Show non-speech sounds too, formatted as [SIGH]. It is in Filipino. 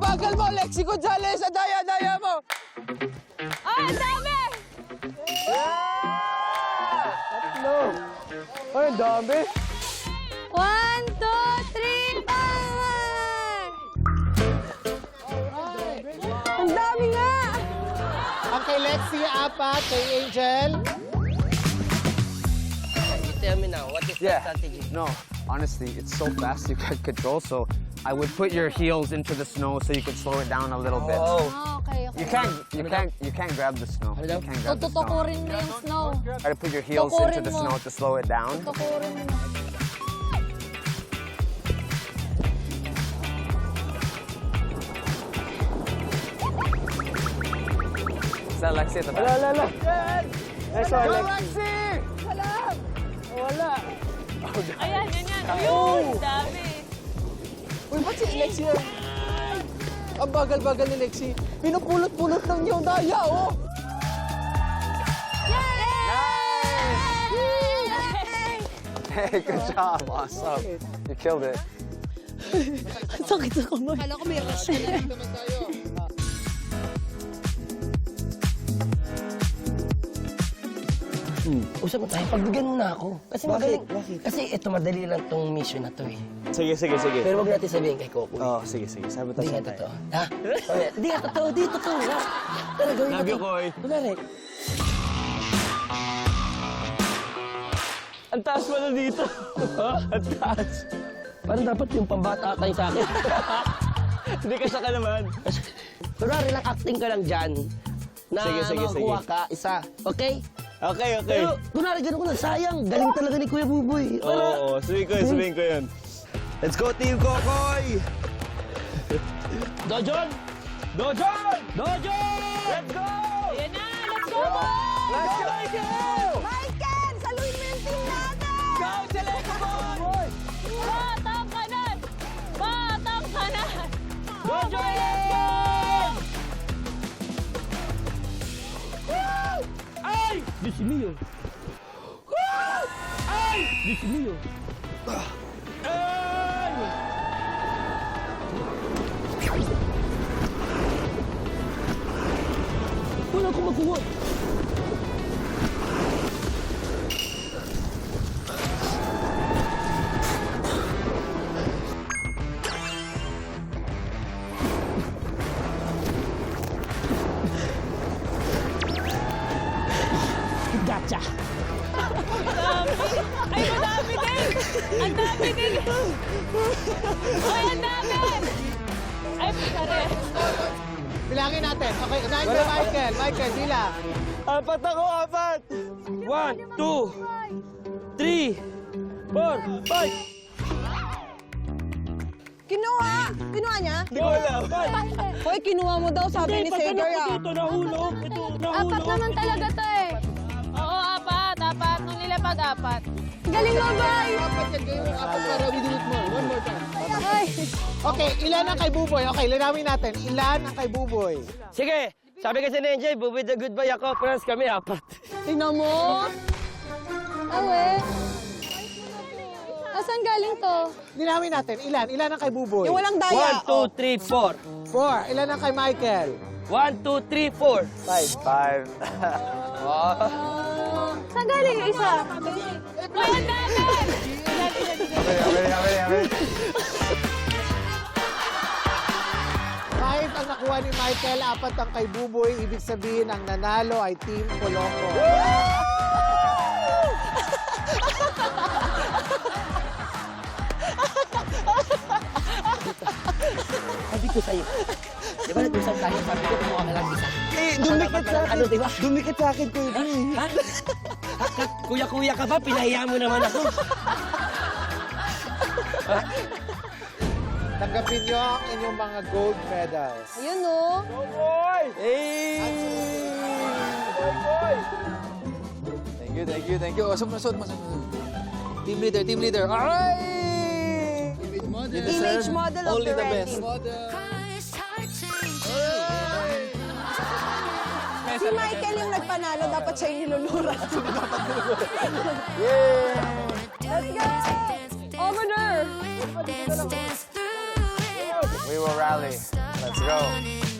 Lexi Gonzalez, ang daya-daya mo! Ay, ang dami! No. Ay, ang dami. One, two, three, four! Ang dami nga! Ang kay Lexi, apat. Kay Angel. You tell me now, what is Yeah. the strategy? No, honestly, it's so fast you can't control. So I would put your heels into the snow so you could slow it down a little bit. Oh, Ah, okay, okay. You can't, you can't, you can't grab the snow. You can't grab the snow. Mo yung snow. Try to put your heels into the snow to slow it down. Tutukurin mo. Is that Lexi at the back? Wala, wala. Nice one, Lexi. Ayan, yan yan. Ayun, dami. Uy, ba't si Lexi yan? Ang bagal-bagal ni Lexi. Pinupulot-pulot lang niya ang daya, oh. Hey, good job. Awesome. You killed it. [LAUGHS] Sakit sa kamay. Kala ko may rush [LAUGHS] na. usap mo tayo, pagbigyan mo na ako. Kasi magaling. Kasi ito, madali lang tong mission na to eh. Sige, sige, sige. Pero wag natin sabihin kay Coco. Oo, sige, sige. Sabi Hindi nga totoo. Ha? Mamaya, Hindi nga totoo. Di totoo. Ha? Tara, gawin Love you. Koy. Kunwari, Ang taas mo na dito. Ang taas. parang dapat yung pambata kayo sa akin. [LAUGHS] Hindi ka ka naman. Kunwari lang acting ka lang dyan. Na Sige, sige, makakuha sige. ka, isa. Okay? Okay, okay. Pero, kunwari ganun ko lang, sayang. Galing talaga ni Kuya Buboy. Oo, oo. Sabihin ko yun, sabihin ko yun. Let's go, Team Kokoy! Dojon! Dojon! Dojon! Let's go! Ay! Diyos mio. Ay! Wala akong makuha. Gotcha! Ay, madami din! Ang dami din! Ay, ang dami! Ay, pare. Bilangin natin. Okay, unahin ko Michael. Michael, bilang. Apat ako, apat! One, two, three, four, five. Kinuha! Kinuha niya? Hindi ko alam. Hoy, kinuha mo daw, sabi ni Sager ah. Ito, nahulog. Ito, Apat naman talaga to eh. Oo, apat. Apat. Nung nilapag apat. Galing mo, bay! Apat yan, kayo. Apat para we do it more. One more time. Ay, Okay, ilan ang kay Buboy? Okay, linawin natin. Ilan ang kay Buboy? Sige, sabi kasi ni Angel, buboy the good boy ako. Friends kami, apat. Tingnan mo. awe. Asan galing to? Linawin natin. Ilan? Ilan ang kay Buboy? Yung walang daya. One, two, three, four. Four. Ilan ang kay Michael? One, two, three, four. Five. Five. [LAUGHS] Saan galing yung isa? Ay, ang dami! Five ang nakuha ni Michael, apat ang kay Buboy. Ibig sabihin, ang nanalo ay Team Colombo. Sabi ko sa'yo. Nag-usap tayo? Sabi ko, kumuha ka lang isa. Eh, dumikit sa akin. Ano, di ba? Dumikit sa akin, Kuya Boy. Ha? Kuya-kuya ka ba? Pinahiya mo naman ako. [LAUGHS] Tanggapin niyo ang inyong mga gold medals. Ayun oh. Hey! Thank you, thank you, thank you. Oh, sumunod, sumunod, sumunod. Team leader, team leader. Alright! Image model. Image model of Only the the best. Si Michael yung nagpanalo, dapat siya yung nilulura. Let's go! Over there! We will rally. Let's go.